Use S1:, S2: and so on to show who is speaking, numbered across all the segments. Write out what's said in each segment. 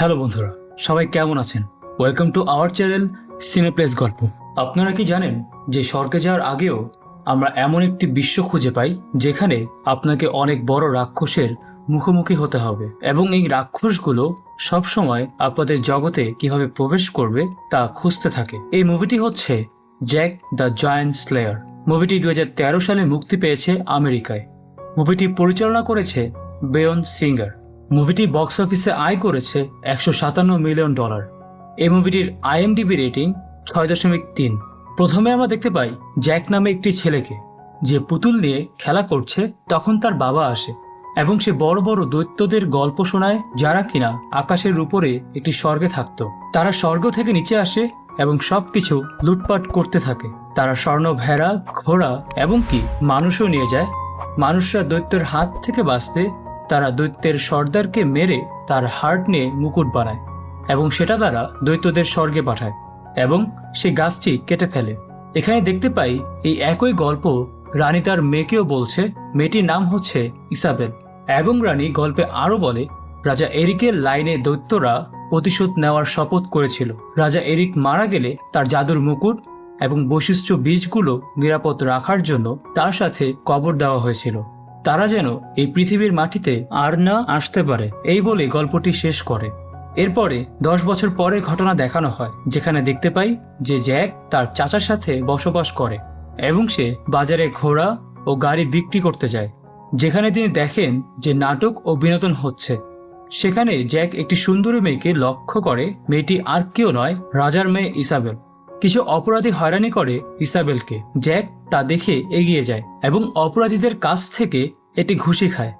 S1: Hello বন্ধুরা, সবাই কেমন আছেন? Welcome to our channel Cineplace গল্প। আপনারা কি জানেন যে স্বর্গে যাওয়ার আগেও আমরা এমন একটি বিশ্ব খুঁজে পাই যেখানে আপনাকে অনেক বড় রাক্ষসের মুখোমুখি হতে হবে এবং এই রাক্ষসগুলো সবসময় আপনাদের জগতে কীভাবে প্রবেশ করবে তা খুঁজতে থাকে। এই মুভিটি হচ্ছে জ্যাক দ্য জায়ান্ট স্লেয়ার মুভিটি দু হাজার তেরো সালে মুক্তি পেয়েছে আমেরিকায়। মুভিটি পরিচালনা করেছে বেয়ন সিঙ্গার মুভিটি বক্স অফিসে আয় করেছে একশো সাতান্ন মিলিয়ন ডলার। এই মুভিটির আইএমডিবি রেটিং ছয় দশমিক তিন। প্রথমে আমরা দেখতে পাই জ্যাক নামে একটি ছেলেকে, যে পুতুল নিয়ে খেলা করছে তখন তার বাবা আসে, এবং সে বড় বড় দৈত্যদের গল্প শোনায় যারা কিনা আকাশের উপরে একটি স্বর্গে থাকতো। তারা স্বর্গ থেকে নিচে আসে এবং সবকিছু লুটপাট করতে থাকে। তারা স্বর্ণ ভেড়া, ঘোড়া এবং কি মানুষও নিয়ে যায়। মানুষরা দৈত্যের হাত থেকে বাঁচতে তারা দৈত্যের সর্দারকে মেরে তার হার্ট নিয়ে মুকুট বানায় এবং সেটা তারা দৈত্যদের স্বর্গে পাঠায় এবং সে গাছটি কেটে ফেলে। এখানে দেখতে পাই এই একই গল্প রানী তার মেয়েকেও বলছে। মেয়েটির নাম হচ্ছে ইসাবেল এবং রানী গল্পে আরও বলে, রাজা এরিকের লাইনে দৈত্যরা প্রতিশোধ নেওয়ার শপথ করেছিল। রাজা এরিক মারা গেলে তার জাদুর মুকুট এবং বৈশিষ্ট্য বীজগুলো নিরাপদ রাখার জন্য তার সাথে কবর দেওয়া হয়েছিল। তারা যেন এই পৃথিবীর মাটিতে আর না আসতে পারে। এই বলে গল্পটি শেষ করে। এরপরে দশ বছর পরে ঘটনা দেখানো হয়, যেখানে দেখতে পাই যে জ্যাক তার চাচার সাথে বসবাস করে এবং সে বাজারে ঘোড়া ও গাড়ি বিক্রি করতে যায়, যেখানে তিনি দেখেন যে নাটক ও বিনোদন হচ্ছে। সেখানে জ্যাক একটি সুন্দরী মেয়েকে লক্ষ্য করে, মেয়েটি আর কেউ নয়, রাজার মেয়ে ইসাবেল। কিছু অপরাধী হয়রানি করে ইসাবেলকে। জ্যাক তা দেখে এগিয়ে যায় এবং অপরাধীদের কাছ থেকে এটি ঘুষি খায়।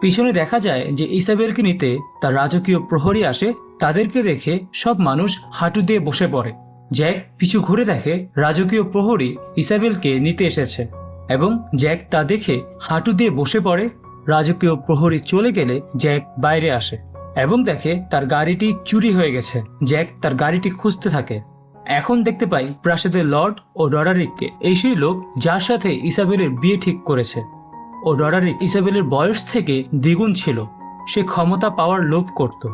S1: পিছনে দেখা যায় যে ইসাবেলকে নিতে তার রাজকীয় প্রহরী আসে, তাদেরকে দেখে সব মানুষ হাঁটু দিয়ে বসে পড়ে। জ্যাক পিছু ঘুরে দেখে রাজকীয় প্রহরী ইসাবেলকে নিতে এসেছে এবং জ্যাক তা দেখে হাঁটু দিয়ে বসে পড়ে। রাজকীয় প্রহরী চলে গেলে জ্যাক বাইরে আসে এবং দেখে তার গাড়িটি চুরি হয়ে গেছে। জ্যাক তার গাড়িটি খুঁজতে থাকে। এখন দেখতে পাই প্রাসাদের লর্ড ও ডরারিককে এই সেই লোক যার সাথে ইসাবেলের বিয়ে ঠিক করেছে। ও ডরারিক ইসাবেলের বয়স থেকে দ্বিগুণ ছিল। সে ক্ষমতা পাওয়ার লোভ করত।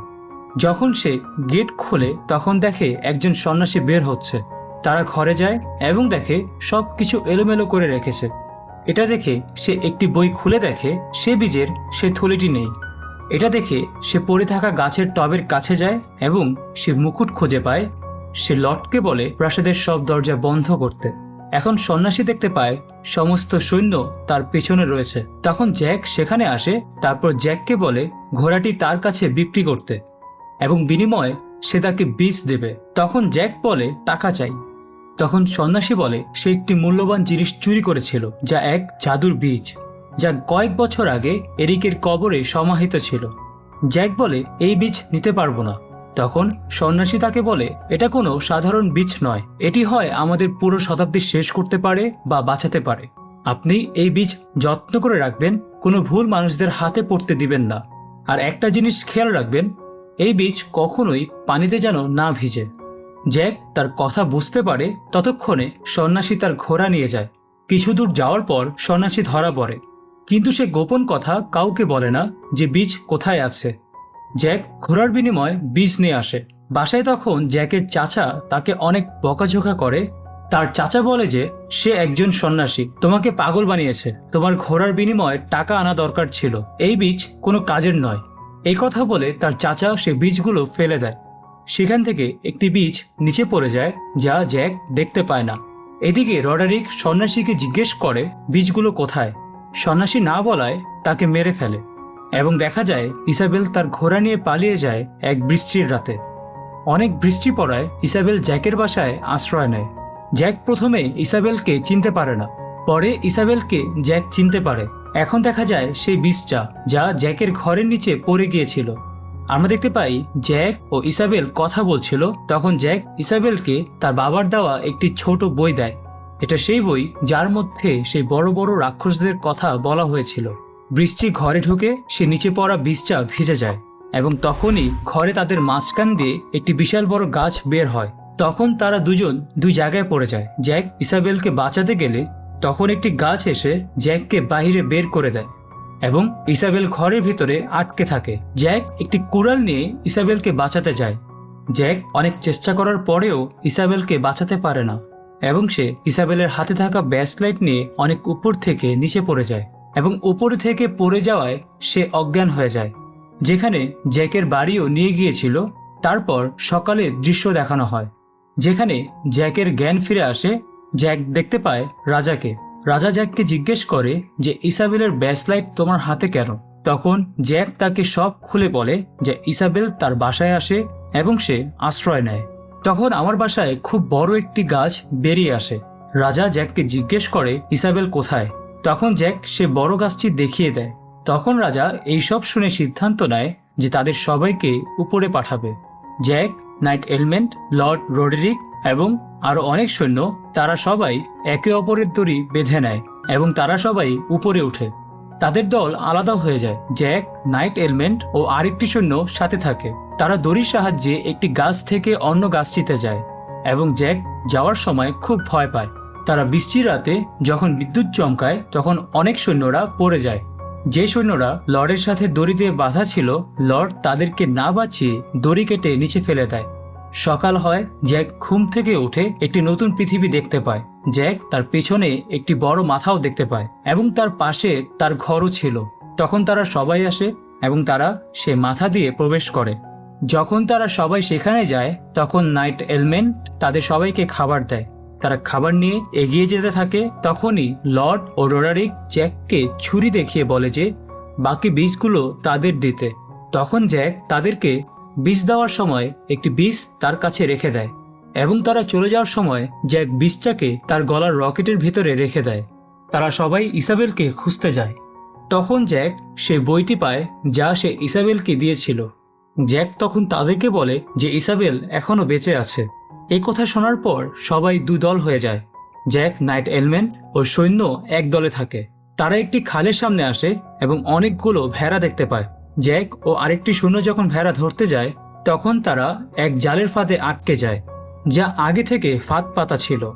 S1: যখন সে গেট খোলে, তখন দেখে একজন সন্ন্যাসী বের হচ্ছে। তারা ঘরে যায় এবং দেখে সব কিছু এলোমেলো করে রেখেছে। এটা দেখে সে একটি বই খুলে দেখে, সে বীজের সে থলিটি নেই। এটা দেখে সে পড়ে থাকা গাছের টবের কাছে যায় এবং সে মুকুট খুঁজে পায় সে লর্ডকে বলে, প্রাসাদের সব দরজা বন্ধ করতে। এখন সন্ন্যাসী দেখতে পায়, সমস্ত সৈন্য তার পেছনে রয়েছে। তখন জ্যাক সেখানে আসে, তারপর জ্যাককে বলে, ঘোড়াটি তার কাছে বিক্রি করতে। এবং বিনিময়ে সে তাকে বীজ দেবে। তখন জ্যাক বলে, টাকা চাই। তখন সন্ন্যাসী বলে, সে একটি মূল্যবান জিনিস চুরি করেছিল, যা এক জাদুর বীজ, যা কয়েক বছর আগে এরিকের কবরে সমাহিত ছিল। জ্যাক বলে, এই বীজ নিতে পারব না। তখন সন্ন্যাসী তাকে বলে, এটা কোনো সাধারণ বীজ নয়। এটি হয় আমাদের পুরো শতাব্দী শেষ করতে পারে বা বাঁচাতে পারে। আপনি এই বীজ যত্ন করে রাখবেন, কোনো ভুল মানুষদের হাতে পড়তে দিবেন না। আর একটা জিনিস খেয়াল রাখবেন, এই বীজ কখনোই পানিতে যেন না ভিজে। জ্যাক তার কথা বুঝতে পারে, ততক্ষণে সন্ন্যাসী তার ঘোড়া নিয়ে যায়। কিছু দূর যাওয়ার পর সন্ন্যাসী ধরা পড়ে। কিন্তু সে গোপন কথা কাউকে বলে না যে বীজ কোথায় আছে। জ্যাক ঘোড়ার বিনিময়ে বীজ নিয়ে আসে। বাসায় তখন জ্যাকের চাচা তাকে অনেক বকাঝোকা করে। তার চাচা বলে যে, সে একজন সন্ন্যাসী, তোমাকে পাগল বানিয়েছে। তোমার ঘোড়ার বিনিময়ে টাকা আনা দরকার ছিল। এই বীজ কোনো কাজের নয়। এই কথা বলে তার চাচা সে বীজগুলো ফেলে দেয়। সেখান থেকে একটি বীজ নিচে পড়ে যায়, যা জ্যাক দেখতে পায় না। এদিকে রডারিক সন্ন্যাসীকে জিজ্ঞেস করে, বীজগুলো কোথায়? সন্ন্যাসী না বলায় তাকে মেরে ফেলে। এবং দেখা যায়, ইসাবেল তার ঘোড়া নিয়ে পালিয়ে যায় এক বৃষ্টির রাতে। অনেক বৃষ্টি পড়ায় ইসাবেল জ্যাকের বাসায় আশ্রয় নেয়। জ্যাক প্রথমে ইসাবেলকে চিনতে পারে না। পরে ইসাবেলকে জ্যাক চিনতে পারে। এখন দেখা যায় সেই বীজটা যা জ্যাকের ঘরের নিচে পড়ে গিয়েছিল। আমরা দেখতে পাই জ্যাক ও ইসাবেল কথা বলছিল, তখন জ্যাক ইসাবেলকে তার বাবার দেওয়া একটি ছোট বই দেয়। এটা সেই বই যার মধ্যে সেই বড় বড় রাক্ষসদের কথা বলা হয়েছিল। বৃষ্টি ঘরে ঢুকে সে নিচে পড়া বীজটা ভিজে যায় এবং তখনই ঘরে তাদের মাঝখান দিয়ে একটি বিশাল বড় গাছ বের হয়। তখন তারা দুজন দুই জায়গায় পড়ে যায়। জ্যাক ইসাবেলকে বাঁচাতে গেলে তখন একটি গাছ এসে জ্যাককে বাইরে বের করে দেয় এবং ইসাবেল ঘরের ভিতরে আটকে থাকে। জ্যাক একটি কুড়াল নিয়ে ইসাবেলকে বাঁচাতে যায়। জ্যাক অনেক চেষ্টা করার পরেও ইসাবেলকে বাঁচাতে পারে না এবং সে ইসাবেলের হাতে থাকা ব্যাসলাইট নিয়ে অনেক উপর থেকে নিচে পড়ে যায়। এবং উপরে থেকে পড়ে যাওয়ায় সে অজ্ঞান হয়ে যায়। যেখানে জ্যাকের বাড়িও নিয়ে গিয়েছিল, তারপর সকালে দৃশ্য দেখানো হয়। যেখানে জ্যাকের জ্ঞান ফিরে আসে, জ্যাক দেখতে পায় রাজাকে। রাজা জ্যাককে জিজ্ঞেস করে যে, ইসাবেলের ব্যাসলাইট তোমার হাতে কেন? তখন জ্যাক তাকে সব খুলে বলে যে, ইসাবেল তার বাসায় আসে এবং সে আশ্রয় নেয়। তখন আমার বাসায় খুব বড় একটি গাছ বেরিয়ে আসে। রাজা জ্যাককে জিজ্ঞেস করে, ইসাবেল কোথায়? তখন জ্যাক সে বড় গাছটি দেখিয়ে দেয়। তখন রাজা এইসব শুনে সিদ্ধান্ত নেয় যে তাদের সবাইকে উপরে পাঠাবে। জ্যাক, নাইট এলমেন্ট, লর্ড রোডেরিক এবং আরও অনেক সৈন্য, তারা সবাই একে অপরের দড়ি বেঁধে নেয় এবং তারা সবাই উপরে ওঠে। তাদের দল আলাদা হয়ে যায়। জ্যাক, নাইট এলমেন্ট ও আরেকটি সৈন্য সাথে থাকে। তারা দড়ির সাহায্যে একটি গাছ থেকে অন্য গাছটিতে যায় এবং জ্যাক যাওয়ার সময় খুব ভয় পায়। তারা বৃষ্টির রাতে যখন বিদ্যুৎ চমকায়, তখন অনেক সৈন্যরা পড়ে যায়। যে সৈন্যরা লর্ডের সাথে দড়ি দিয়ে বাঁধা ছিল, লর্ড তাদেরকে না বাঁচিয়ে দড়ি কেটে নিচে ফেলে দেয়। সকাল হয়, জ্যাক ঘুম থেকে উঠে একটি নতুন পৃথিবী দেখতে পায়। জ্যাক তার পেছনে একটি বড় মাথাও দেখতে পায় এবং তার পাশে তার ঘরও ছিল। তখন তারা সবাই আসে এবং তারা সে মাথা দিয়ে প্রবেশ করে। যখন তারা সবাই সেখানে যায়, তখন নাইট এলমেন্ট তাদের সবাইকে খাবার দেয়। তারা খাবার নিয়ে এগিয়ে যেতে থাকে, তখনই লর্ড ও রোডারিক জ্যাককে ছুরি দেখিয়ে বলে যে, বাকি বীজগুলো তাদের দিতে। তখন জ্যাক তাদেরকে বীজ দেওয়ার সময় একটি বীজ তার কাছে রেখে দেয় এবং তারা চলে যাওয়ার সময় জ্যাক বীজটাকে তার গলার রকেটের ভিতরে রেখে দেয়। তারা সবাই ইসাবেলকে খুঁজতে যায়। তখন জ্যাক সে বইটি পায় যা সে ইসাবেলকে দিয়েছিল। জ্যাক তখন তাদেরকে বলে যে, ইসাবেল এখনও বেঁচে আছে। এই কথা শোনার পর সবাই দু দল হয়ে যায়। জ্যাক, নাইট এলমেন ও সৈন্য এক দলে থাকে। তারা একটি খালের সামনে আসে এবং অনেকগুলো ভেড়া দেখতে পায়। জ্যাক ও আরেকটি সৈন্য যখন ভেড়া ধরতে যায়, তখন তারা এক জালের ফাঁদে আটকে যায়, যা আগে থেকে ফাঁদ পাতা ছিল।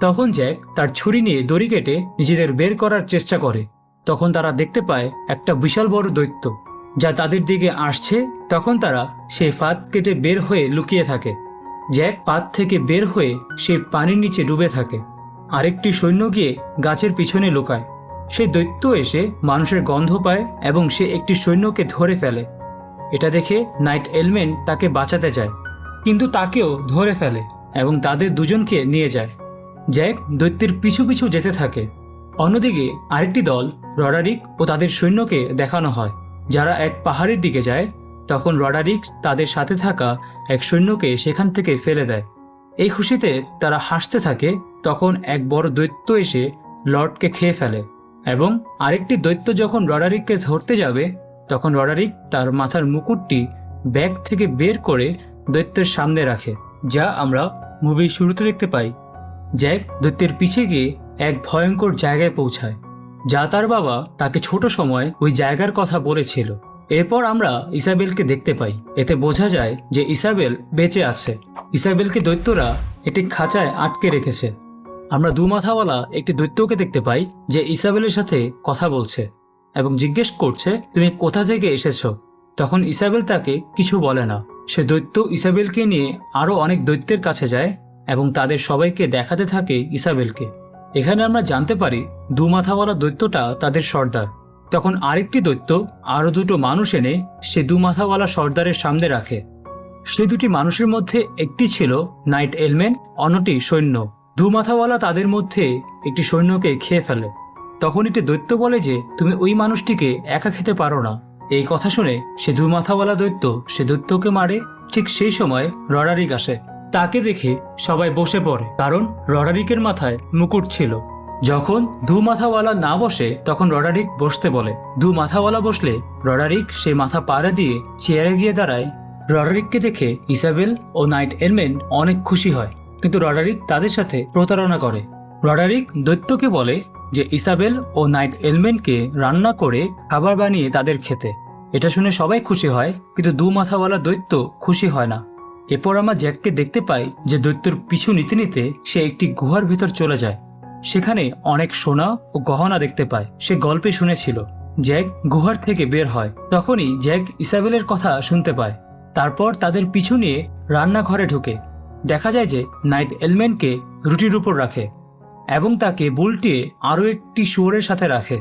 S1: তখন জ্যাক তার ছুরি নিয়ে দড়ি কেটে নিজেদের বের করার চেষ্টা করে। তখন তারা দেখতে পায় একটা বিশাল বড় দৈত্য, যা তাদের দিকে আসছে। তখন তারা সেই ফাঁদ কেটে বের হয়ে লুকিয়ে থাকে। জ্যাক পাত থেকে বের হয়ে সে পানির নিচে ডুবে থাকে। আরেকটি সৈন্য গিয়ে গাছের পিছনে লুকায়। সেই দৈত্য এসে মানুষের গন্ধ পায় এবং সে একটি সৈন্যকে ধরে ফেলে। এটা দেখে নাইট এলমেন্ট তাকে বাঁচাতে যায়, কিন্তু তাকেও ধরে ফেলে এবং তাদের দুজনকে নিয়ে যায়। জ্যাক দৈত্যের পিছু পিছু যেতে থাকে। অন্যদিকে আরেকটি দল রডারিক ও তাদের সৈন্যকে দেখানো হয়, যারা এক পাহাড়ের দিকে যায় তখন রডারিক তাদের সাথে থাকা এক সৈন্যকে সেখান থেকে ফেলে দেয়। এই খুশিতে তারা হাসতে থাকে, তখন এক বড় দৈত্য এসে লর্ডকে খেয়ে ফেলে এবং আরেকটি দৈত্য যখন রডারিককে ধরতে যাবে, তখন রডারিক তার মাথার মুকুটটি ব্যাগ থেকে বের করে দৈত্যের সামনে রাখে, যা আমরা মুভির শুরুতে দেখতে পাই জ্যাক দৈত্যের পিছে গিয়ে এক ভয়ঙ্কর জায়গায় পৌঁছায়, যা তার বাবা তাকে ছোট সময় ওই জায়গার কথা বলেছিল। এরপর আমরা ইসাবেলকে দেখতে পাই। এতে বোঝা যায় যে ইসাবেল বেঁচে আছে। ইসাবেলকে দৈত্যরা একটি খাঁচায় আটকে রেখেছে। আমরা দু মাথাওয়ালা একটি দৈত্যকে দেখতে পাই যে ইসাবেলের সাথে কথা বলছে এবং জিজ্ঞেস করছে, তুমি কোথা থেকে এসেছ? তখন ইসাবেল তাকে কিছু বলে না। সে দৈত্য ইসাবেলকে নিয়ে আরও অনেক দৈত্যের কাছে যায় এবং তাদের সবাইকে দেখাতে থাকে ইসাবেলকে। এখানে আমরা জানতে পারি দু মাথাওয়ালা দৈত্যটা তাদের সর্দার। তখন আরেকটি দৈত্য আরও দুটো মানুষ এনে সে দু মাথাওয়ালা সর্দারের সামনে রাখে। সে দুটি মানুষের মধ্যে একটি ছিল নাইট এলমেন, অন্যটি সৈন্য। দু মাথাওয়ালা তাদের মধ্যে একটি সৈন্যকে খেয়ে ফেলে। তখন একটি দৈত্য বলে যে, তুমি ওই মানুষটিকে একা খেতে পারো না। এই কথা শুনে সে দু মাথাওয়ালা দৈত্য সে দৈত্যকে মারে, ঠিক সেই সময় রডারিক আসে। তাকে দেখে সবাই বসে পড়ে, কারণ রডারিকের মাথায় মুকুট ছিল। যখন দু মাথাওয়ালা না বসে, তখন রডারিক বসতে বলে। দু মাথাওয়ালা বসলে রডারিক সেই মাথা পাড়া দিয়ে চেয়ারে গিয়ে দাঁড়ায়। রডারিককে দেখে ইসাবেল ও নাইট এলমেন অনেক খুশি হয়, কিন্তু রডারিক তাদের সাথে প্রতারণা করে। রডারিক দৈত্যকে বলে যে ইসাবেল ও নাইট এলমেনকে রান্না করে খাবার বানিয়ে তাদের খেতে। এটা শুনে সবাই খুশি হয়, কিন্তু দু মাথাওয়ালা দৈত্য খুশি হয় না। এরপর আমরা জ্যাককে দেখতে পাই যে দৈত্যর পিছু নিতে নিতে সে একটি গুহার ভিতর চলে যায়। সেখানে অনেক সোনা ও গহনা দেখতে পায়। সে গল্পে শুনেছিল, জ্যাক গুহার থেকে বের হয়। তখনই জ্যাক ইসাবেলের কথা শুনতে পায়। তারপর তাদের পিছু নিয়ে রান্নাঘরে ঢুকে। দেখা যায় যে নাইট এলমেন্টকে রুটির উপর রাখে এবং তাকে বুলটিয়ে আরও একটি শুয়োরের সাথে রাখে।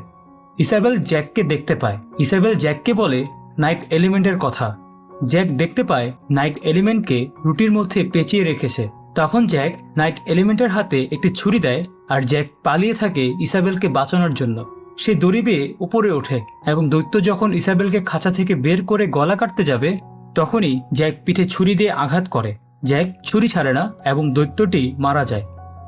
S1: ইসাবেল জ্যাককে দেখতে পায়। ইসাবেল জ্যাককে বলে, নাইট এলিমেন্টের কথা। জ্যাক দেখতে পায়, নাইট এলিমেন্টকে রুটির মধ্যে পেঁচিয়ে রেখেছে। তখন জ্যাক নাইট এলিমেন্টের হাতে একটি ছুরি দেয় আর জ্যাক পালিয়ে থাকে ইসাবেলকে বাঁচানোর জন্য। সে দড়ি বেয়ে উপরে ওঠে এবং দৈত্য যখন ইসাবেলকে খাঁচা থেকে বের করে গলা কাটতে যাবে, তখনই জ্যাক পিঠে ছুরি দিয়ে আঘাত করে। জ্যাক ছুরি ছাড়ে না এবং দৈত্যটি মারা যায়।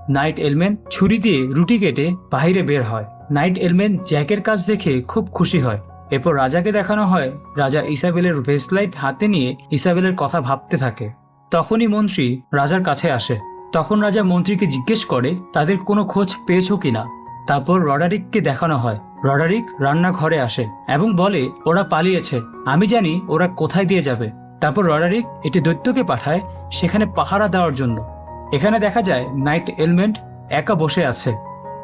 S1: নাইট এলমেন ছুরি দিয়ে রুটি কেটে বাহিরে বের হয়। নাইট এলমেন জ্যাকের কাজ দেখে খুব খুশি হয়। এরপর রাজাকে দেখানো হয়। রাজা ইসাবেলের ভেসলাইট হাতে নিয়ে ইসাবেলের কথা ভাবতে থাকে। তখনই মন্ত্রী রাজার কাছে আসে। তখন রাজা মন্ত্রীকে জিজ্ঞেস করে, তাদের কোনো খোঁজ পেয়েছ কিনা তারপর রডারিককে দেখানো হয়। রডারিক রান্নাঘরে আসে এবং বলে, ওরা পালিয়েছে। আমি জানি ওরা কোথায় দিয়ে যাবে। তারপর রডারিক এটি দৈত্যকে পাঠায় সেখানে পাহারা দেওয়ার জন্য। এখানে দেখা যায়, নাইট এলমেন্ট একা বসে আছে।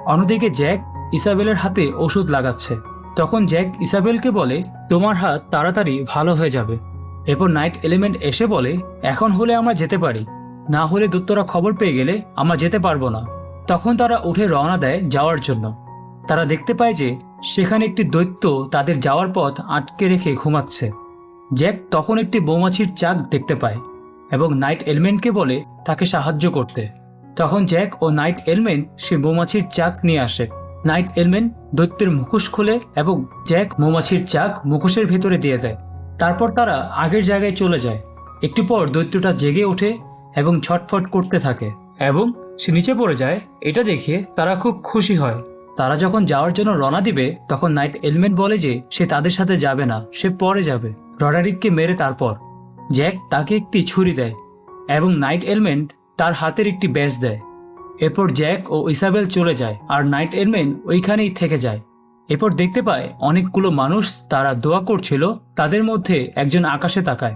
S1: অন্যদিকে জ্যাক ইসাবেলের হাতে ওষুধ লাগাচ্ছে। তখন জ্যাক ইসাবেলকে বলে, তোমার হাত তাড়াতাড়ি ভালো হয়ে যাবে। এরপর নাইট এলিমেন্ট এসে বলে, এখন হলে আমরা যেতে পারি। না হলে দূতরা খবর পেয়ে গেলে আমরা যেতে পারব না। তখন তারা উঠে রওনা দেয় যাওয়ার জন্য। তারা দেখতে পায় যে, সেখানে একটি দৈত্য তাদের যাওয়ার পথ আটকে রেখে ঘুমাচ্ছে। জ্যাক তখন একটি মৌমাছির চাক দেখতে পায় এবং নাইট এলমেন্টকে বলে তাকে সাহায্য করতে। তখন জ্যাক ও নাইট এলমেন্ট সে মৌমাছির চাক নিয়ে আসে। নাইট এলমেন্ট দৈত্যের মুখোশ খোলে এবং জ্যাক মৌমাছির চাক মুখোশের ভেতরে দিয়ে দেয়। তারপর তারা আগের জায়গায় চলে যায়। একটু পর দৈত্যটা জেগে ওঠে এবং ছটফট করতে থাকে এবং সে নিচে পড়ে যায়। এটা দেখে তারা খুব খুশি হয়। তারা যখন যাওয়ার জন্য রওনা দিবে, তখন নাইট এলমেন্ট বলে যে সে তাদের সাথে যাবে না, সে পরে যাবে। রডারিককে মেরে তারপর। জ্যাক তাকে একটি ছুরি দেয় এবং নাইট এলমেন্ট তার হাতের একটি ব্যাস দেয়। এরপর জ্যাক ও ইসাবেল চলে যায় আর নাইট এলমেন্ট ওইখানেই থেকে যায়। এরপর দেখতে পায় অনেকগুলো মানুষ তারা দোয়া করছিল, তাদের মধ্যে একজন আকাশে তাকায়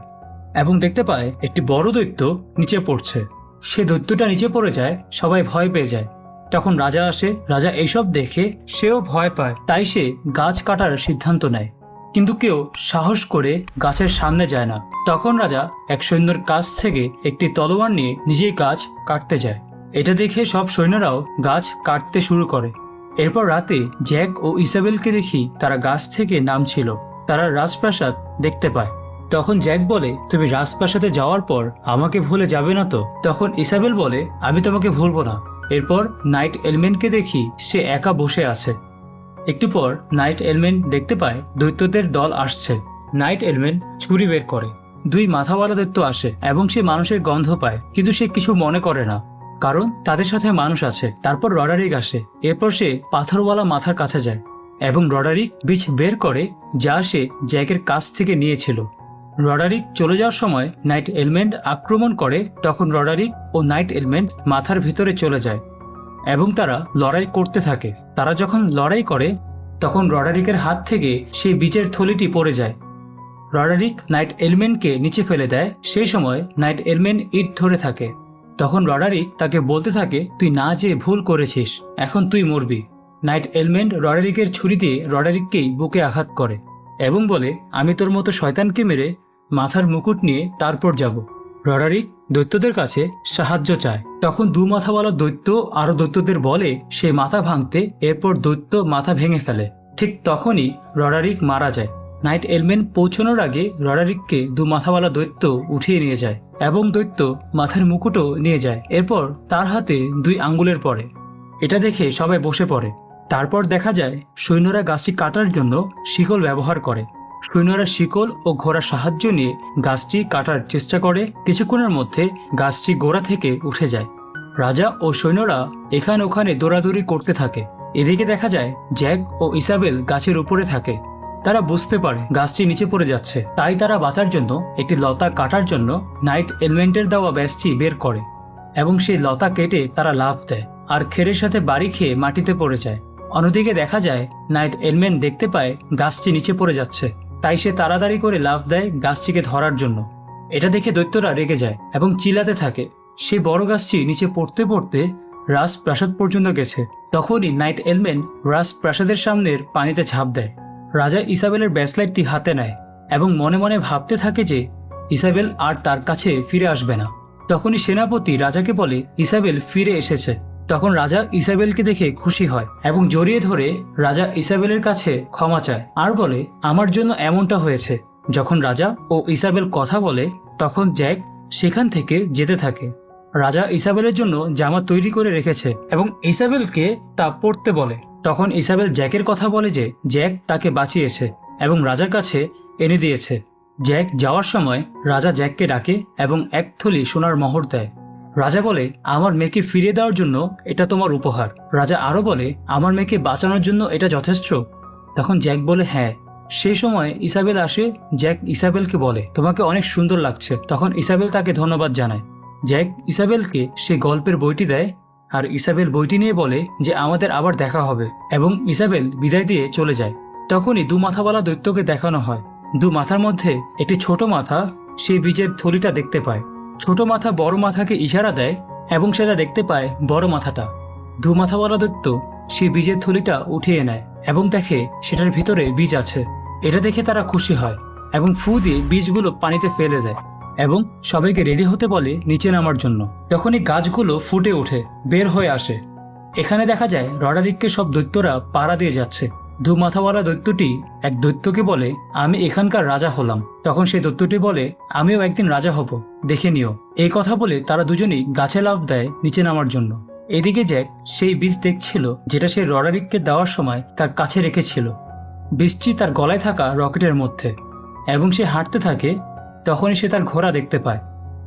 S1: এবং দেখতে পায় একটি বড় দৈত্য নিচে পড়ছে। সে দৈত্যটা নিচে পড়ে যায়, সবাই ভয় পেয়ে যায়। তখন রাজা আসে, রাজা এইসব দেখে সেও ভয় পায়, তাই সে গাছ কাটার সিদ্ধান্ত নেয়। কিন্তু কেউ সাহস করে গাছের সামনে যায় না। তখন রাজা এক সৈন্যর কাছ থেকে একটি তলোয়ার নিয়ে নিজেই গাছ কাটতে যায়। এটা দেখে সব সৈন্যরাও গাছ কাটতে শুরু করে। এরপর রাতে জ্যাক ও ইসাবেলকে দেখি তারা গাছ থেকে নামছিল। তারা রাজপ্রাসাদ দেখতে পায়। তখন জ্যাক বলে, তুমি রাজপ্রাসাদে যাওয়ার পর আমাকে ভুলে যাবে না তো? তখন ইসাবেল বলে, আমি তোমাকে ভুলবো না। এরপর নাইট এলমেন্টকে দেখি সে একা বসে আছে। একটু পর নাইট এলমেন্ট দেখতে পায় দৈত্যদের দল আসছে। নাইট এলমেন্ট ছুরি বের করে। দুই মাথাওয়ালা দৈত্য আসে এবং সে মানুষের গন্ধ পায়, কিন্তু সে কিছু মনে করে না। কারণ তাদের সাথে মানুষ আছে, তারপর রডারিক আসে, এরপর সে পাথরওয়ালা মাথার কাছে যায় এবং রডারিক বিষ বের করে যা সে জ্যাকের কাছ থেকে নিয়েছিল। রডারিক চলে যাওয়ার সময় নাইট এলমেন্ট আক্রমণ করে, তখন রডারিক ও নাইট এলমেন্ট মাথার ভিতরে চলে যায় এবং তারা লড়াই করতে থাকে। তারা যখন লড়াই করে, তখন রডারিকের হাত থেকে সেই বীজের থলিটি পড়ে যায়। রডারিক নাইট এলমেন্টকে নিচে ফেলে দেয়, সেই সময় নাইট এলমেন্ট ইট ধরে থাকে। তখন রডারিক তাকে বলতে থাকে, তুই না যেয়ে ভুল করেছিস, এখন তুই মরবি। নাইট এলমেন্ট রডারিকের ছুরি দিয়ে রডারিককেই বুকে আঘাত করে এবং বলে, আমি তোর মতো শয়তানকে মেরে মাথার মুকুট নিয়ে তারপর যাব। রডারিক দৈত্যদের কাছে সাহায্য চায়। তখন দু মাথাওয়ালা দৈত্য আরও দৈত্যদের বলে, সে মাথা ভাঙতে, এরপর দৈত্য মাথা ভেঙে ফেলে। ঠিক তখনই রডারিক মারা যায়। নাইট এলমেন পৌঁছানোর আগে রডারিককে দু মাথাওয়ালা দৈত্য উঠিয়ে নিয়ে যায় এবং দৈত্য মাথার মুকুটও নিয়ে যায়। এরপর তার হাতে দুই আঙ্গুলের পরে। এটা দেখে সবাই বসে পড়ে। তারপর দেখা যায় সৈন্যরা গাছটি কাটার জন্য শিকল ব্যবহার করে। সৈন্যরা শিকল ও ঘোড়ার সাহায্য নিয়ে গাছটি কাটার চেষ্টা করে। কিছুক্ষণের মধ্যে গাছটি গোড়া থেকে উঠে যায়। রাজা ও সৈন্যরা এখানে ওখানে দৌড়াদৌড়ি করতে থাকে। এদিকে দেখা যায় জ্যাক ও ইসাবেল গাছের উপরে থাকে। তারা বুঝতে পারে গাছটি নিচে পড়ে যাচ্ছে। তাই তারা বাঁচার জন্য একটি লতা কাটার জন্য নাইট এলমেন্টের দেওয়া ব্যাসটি বের করে এবং সেই লতা কেটে তারা লাফ দেয় আর খেরের সাথে বাড়ি খেয়ে মাটিতে পড়ে যায়। অন্যদিকে দেখা যায়, নাইট এলমেন্ট দেখতে পায় গাছটি নিচে পড়ে যাচ্ছে। তাই সে তাড়াতাড়ি করে লাফ দেয় গাছটিকে ধরার জন্য। এটা দেখে দৈত্যরা রেগে যায় এবং চিলাতে থাকে। সে বড় গাছটি নিচে পড়তে পড়তে রাজপ্রাসাদ পর্যন্ত গেছে। তখনই নাইট এলমেন্ট রাজপ্রাসাদের সামনের পানিতে ঝাঁপ দেয়। রাজা ইসাবেলের ব্যাসলাইটটি হাতে নেয় এবং মনে মনে ভাবতে থাকে যে ইসাবেল আর তার কাছে ফিরে আসবে না। তখনই সেনাপতি রাজাকে বলে, ইসাবেল ফিরে এসেছে। তখন রাজা ইসাবেলকে দেখে খুশি হয় এবং জড়িয়ে ধরে রাজা ইসাবেলের কাছে ক্ষমা চায় আর বলে, আমার জন্য এমনটা হয়েছে। যখন রাজা ও ইসাবেল কথা বলে, তখন জ্যাক সেখান থেকে যেতে থাকে। রাজা ইসাবেলের জন্য জামা তৈরি করে রেখেছে এবং ইসাবেলকে তা পরতে বলে। তখন ইসাবেল জ্যাকের কথা বলে যে জ্যাক তাকে বাঁচিয়েছে এবং রাজার কাছে এনে দিয়েছে। জ্যাক যাওয়ার সময় রাজা জ্যাককে ডাকে এবং এক থলি সোনার মোহর দেয়। রাজা বলে, আমার মেয়েকে ফিরিয়ে দেওয়ার জন্য এটা তোমার উপহার। রাজা আরও বলে, আমার মেয়েকে বাঁচানোর জন্য এটা যথেষ্ট। তখন জ্যাক বলে হ্যাঁ। সেই সময় ইসাবেল আসে, জ্যাক ইসাবেলকে বলে, তোমাকে অনেক সুন্দর লাগছে। তখন ইসাবেল তাকে ধন্যবাদ জানায়। জ্যাক ইসাবেলকে সে গল্পের বইটি দেয় আর ইসাবেল বইটি নিয়ে বলে যে আমাদের আবার দেখা হবে এবং ইসাবেল বিদায় দিয়ে চলে যায়। তখনই দু মাথাওয়ালা দৈত্যকে দেখানো হয়। দু মাথার মধ্যে একটি ছোট মাথা সেই বীজের থলিটা দেখতে পায়। ছোট মাথা বড় মাথাকে ইশারা দেয় এবং সেটা দেখতে পায় বড় মাথাটা। দু মাথাওয়ালা দৈত্য সেই বীজের থলিটা উঠিয়ে নেয় এবং দেখে সেটার ভিতরে বীজ আছে। এটা দেখে তারা খুশি হয় এবং ফু দিয়ে বীজগুলো পানিতে ফেলে দেয়। এবং সবাইকে রেডি হতে বলে নিচে নামার জন্য। তখনই গাছগুলো ফুটে ওঠে, বের হয়ে আসে। এখানে দেখা যায় রডারিককে সব দৈত্যরা পাড়া দিয়ে যাচ্ছে। দু মাথাওয়ালা দৈত্যটি এক দৈত্যকে বলে, আমি এখানকার রাজা হলাম। তখন সেই দৈত্যটি বলে, আমিও একদিন রাজা হব, দেখে নিও। এই কথা বলে তারা দুজনেই গাছে লাফ দেয় নিচে নামার জন্য। এদিকে জ্যাক সেই বীজ দেখছিল, যেটা সে রডারিককে দেওয়ার সময় তার কাছে রেখেছিল। বীজটি তার গলায় থাকা রকেটের মধ্যে, এবং সে হাঁটতে থাকে তখনই সে তার ঘোড়া দেখতে পায়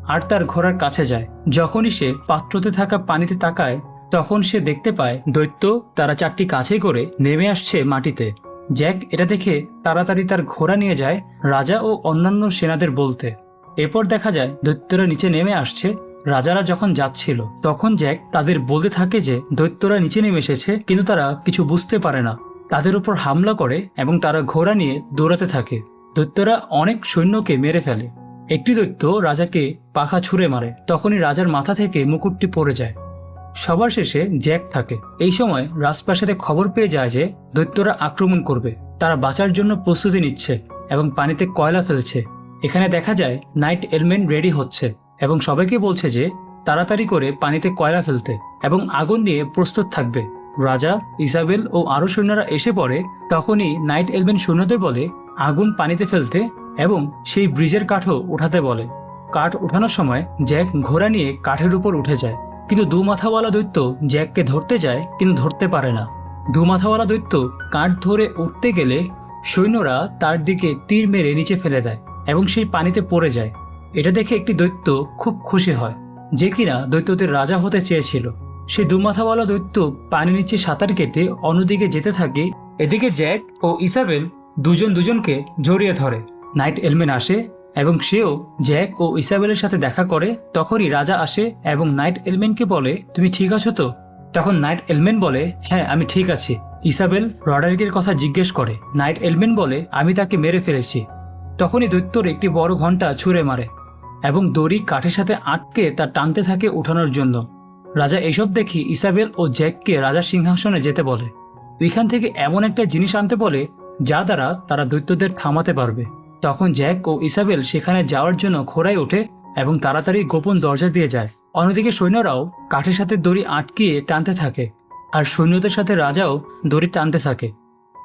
S1: আর তার ঘোড়ার কাছে যায়। যখনই সে পাত্রতে থাকা পানিতে তাকায়, তখন সে দেখতে পায় দৈত্য তারা চারটি কাছে করে নেমে আসছে মাটিতে। জ্যাক এটা দেখে তাড়াতাড়ি তার ঘোড়া নিয়ে যায় রাজা ও অন্যান্য সেনাদের বলতে। এরপর দেখা যায় দৈত্যরা নিচে নেমে আসছে। রাজারা যখন যাচ্ছিল, তখন জ্যাক তাদের বলতে থাকে যে দৈত্যরা নিচে নেমে এসেছে, কিন্তু তারা কিছু বুঝতে পারে না। তাদের উপর হামলা করে এবং তারা ঘোড়া নিয়ে দৌড়াতে থাকে। দৈত্যরা অনেক সৈন্যকে মেরে ফেলে। একটি দৈত্য রাজাকে পাখা ছুঁড়ে মারে, তখনই রাজার মাথা থেকে মুকুটটি পড়ে যায়। সবার শেষে জ্যাক থাকে। এই সময় রাজপ্রাসাদে খবর পেয়ে যায় যে, দৈত্যরা আক্রমণ করবে। তারা বাঁচার জন্য প্রস্তুতি নিচ্ছে এবং পানিতে কয়লা ফেলছে। এখানে দেখা যায়, নাইট এলমেন রেডি হচ্ছে এবং সবাইকে বলছে যে, তাড়াতাড়ি করে পানিতে কয়লা ফেলতে এবং আগুন নিয়ে প্রস্তুত থাকবে। রাজা, ইসাবেল ও আরও সৈন্যরা এসে পড়ে, তখনই নাইট এলমেন সৈন্যদের বলে আগুন পানিতে ফেলতে এবং সেই ব্রিজের কাঠও উঠাতে বলে। কাঠ ওঠানোর সময় জ্যাক ঘোড়া নিয়ে কাঠের উপর উঠে যায়। কিন্তু দু মাথাওয়ালা দৈত্য জ্যাককে ধরতে যায়, কিন্তু ধরতে পারে না। দু মাথাওয়ালা দৈত্য কাঠ ধরে উঠতে গেলে সৈন্যরা তার দিকে তীর মেরে নিচে ফেলে দেয় এবং সেই পানিতে পড়ে যায়। এটা দেখে একটি দৈত্য খুব খুশি হয়, যে কিনা দৈত্যদের রাজা হতে চেয়েছিল। সে দুমাথাওয়ালা দৈত্য পানি নিচে সাঁতার কেটে অন্যদিকে যেতে থাকে। এদিকে জ্যাক ও ইসাবেল দুজন দুজনকে জড়িয়ে ধরে। নাইট এলমেন আসে এবং সেও জ্যাক ও ইসাবেলের সাথে দেখা করে, তখনই রাজা আসে এবং নাইট এলমেনকে বলে, তুমি ঠিক আছো তো? তখন নাইট এলমেন বলে হ্যাঁ আমি ঠিক আছি। ইসাবেল রডারিকের কথা জিজ্ঞেস করে। নাইট এলমেন বলে, আমি তাকে মেরে ফেলেছি। তখনই দৈত্যর একটি বড় ঘণ্টা ছুঁড়ে মারে এবং দড়ি কাঠের সাথে আটকে তা টানতে থাকে উঠানোর জন্য। রাজা এসব দেখি ইসাবেল ও জ্যাককে রাজা সিংহাসনে যেতে বলে। ওইখান থেকে এমন একটা জিনিস আনতে বলে যা দ্বারা তারা দৈত্যদের থামাতে পারবে। তখন জ্যাক ও ইসাবেল সেখানে যাওয়ার জন্য ঘোড়ায় ওঠে এবং তাড়াতাড়ি গোপন দরজা দিয়ে যায়। অন্যদিকে সৈন্যরাও কাঠের সাথে দড়ি আটকিয়ে টানতে থাকে আর সৈন্যদের সাথে রাজাও দড়ি টানতে থাকে।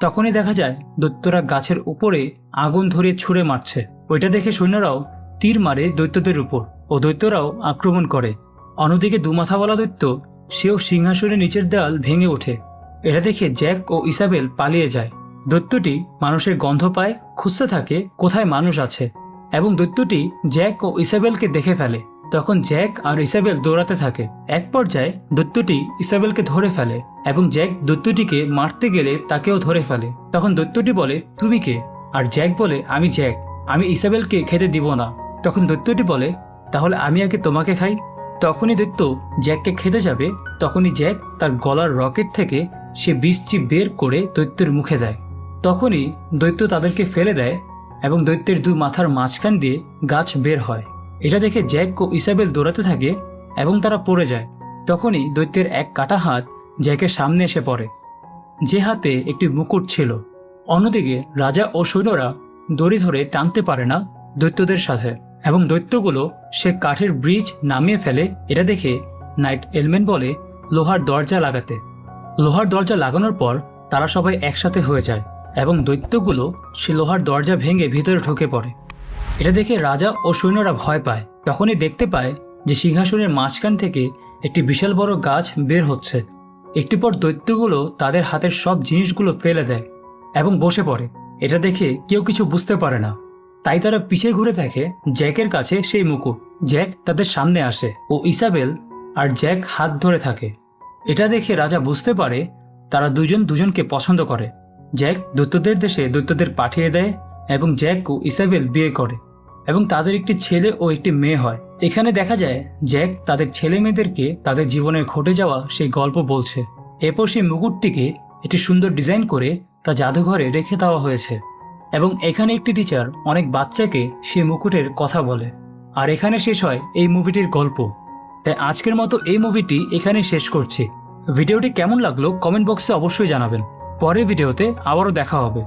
S1: তখনই দেখা যায়, দৈত্যরা গাছের উপরে আগুন ধরিয়ে ছুঁড়ে মারছে। ওইটা দেখে সৈন্যরাও তীর মারে দৈত্যদের উপর ও দৈত্যরাও আক্রমণ করে। অন্যদিকে দুমাথাওয়ালা দৈত্য, সেও সিংহাসনের নিচের দেওয়াল ভেঙে ওঠে। এটা দেখে জ্যাক ও ইসাবেল পালিয়ে যায়। দৈত্যটি মানুষের গন্ধ পায়, খুঁজতে থাকে কোথায় মানুষ আছে এবং দৈত্যটি জ্যাক ও ইসাবেলকে দেখে ফেলে। তখন জ্যাক আর ইসাবেল দৌড়াতে থাকে। এক পর্যায়ে দৈত্যটি ইসাবেলকে ধরে ফেলে এবং জ্যাক দৈত্যটিকে মারতে গেলে তাকেও ধরে ফেলে। তখন দৈত্যটি বলে, তুমি কে? আর জ্যাক বলে, আমি জ্যাক। আমি ইসাবেলকে খেতে দিব না। তখন দৈত্যটি বলে, তাহলে আমি আগে তোমাকে খাই। তখনই দৈত্য জ্যাককে খেতে যাবে। তখনই জ্যাক তার গলার রকেট থেকে সে বীজটি বের করে দৈত্যের মুখে দেয়। তখনই দৈত্য তাদেরকে ফেলে দেয় এবং দৈত্যের দুই মাথার মাঝখান দিয়ে গাছ বের হয়। এটা দেখে জ্যাক ও ইসাবেল দৌড়াতে থাকে এবং তারা পড়ে যায়। তখনই দৈত্যের এক কাটা হাত জ্যাকের সামনে এসে পড়ে। যে হাতে একটি মুকুট ছিল, অন্যদিকে রাজা ও সৈন্যরা দড়ি ধরে টানতে পারে না দৈত্যদের সাথে এবং দৈত্যগুলো সে কাঠের ব্রিজ নামিয়ে ফেলে। এটা দেখে নাইট এলমেন বলে লোহার দরজা লাগাতে। লোহার দরজা লাগানোর পর তারা সবাই একসাথে হয়ে যায়। এবং দৈত্যগুলো সে লোহার দরজা ভেঙে ভিতরে ঢুকে পড়ে। এটা দেখে রাজা ও সৈন্যরা ভয় পায়। তখনই দেখতে পায় যে সিংহাসনের মাঝখান থেকে একটি বিশাল বড় গাছ বের হচ্ছে। একটু পর দৈত্যগুলো তাদের হাতের সব জিনিসগুলো ফেলে দেয় এবং বসে পড়ে। এটা দেখে কেউ কিছু বুঝতে পারে না। তাই তারা পিছে ঘুরে দেখে জ্যাকের কাছে সেই মুকুট। জ্যাক তাদের সামনে আসে ও ইসাবেল আর জ্যাক হাত ধরে থাকে। এটা দেখে রাজা বুঝতে পারে তারা দুজন দুজনকে পছন্দ করে। জ্যাক দৈত্যদের দেশে দৈত্যদের পাঠিয়ে দেয় এবং জ্যাক ও ইসাবেল বিয়ে করে এবং তাদের একটি ছেলে ও একটি মেয়ে হয়। এখানে দেখা যায় জ্যাক তাদের ছেলে মেয়েদেরকে তাদের জীবনে ঘটে যাওয়া সেই গল্প বলছে। এরপর সেই মুকুটটিকে একটি সুন্দর ডিজাইন করে তা জাদুঘরে রেখে দেওয়া হয়েছে এবং এখানে একটি টিচার অনেক বাচ্চাকে সেই মুকুটের কথা বলে। আর এখানে শেষ হয় এই মুভিটির গল্প। তাই আজকের মতো এই মুভিটি এখানে শেষ করছি। ভিডিওটি কেমন লাগল কমেন্ট বক্সে অবশ্যই জানাবেন। পরের ভিডিওতে আবারও দেখা হবে।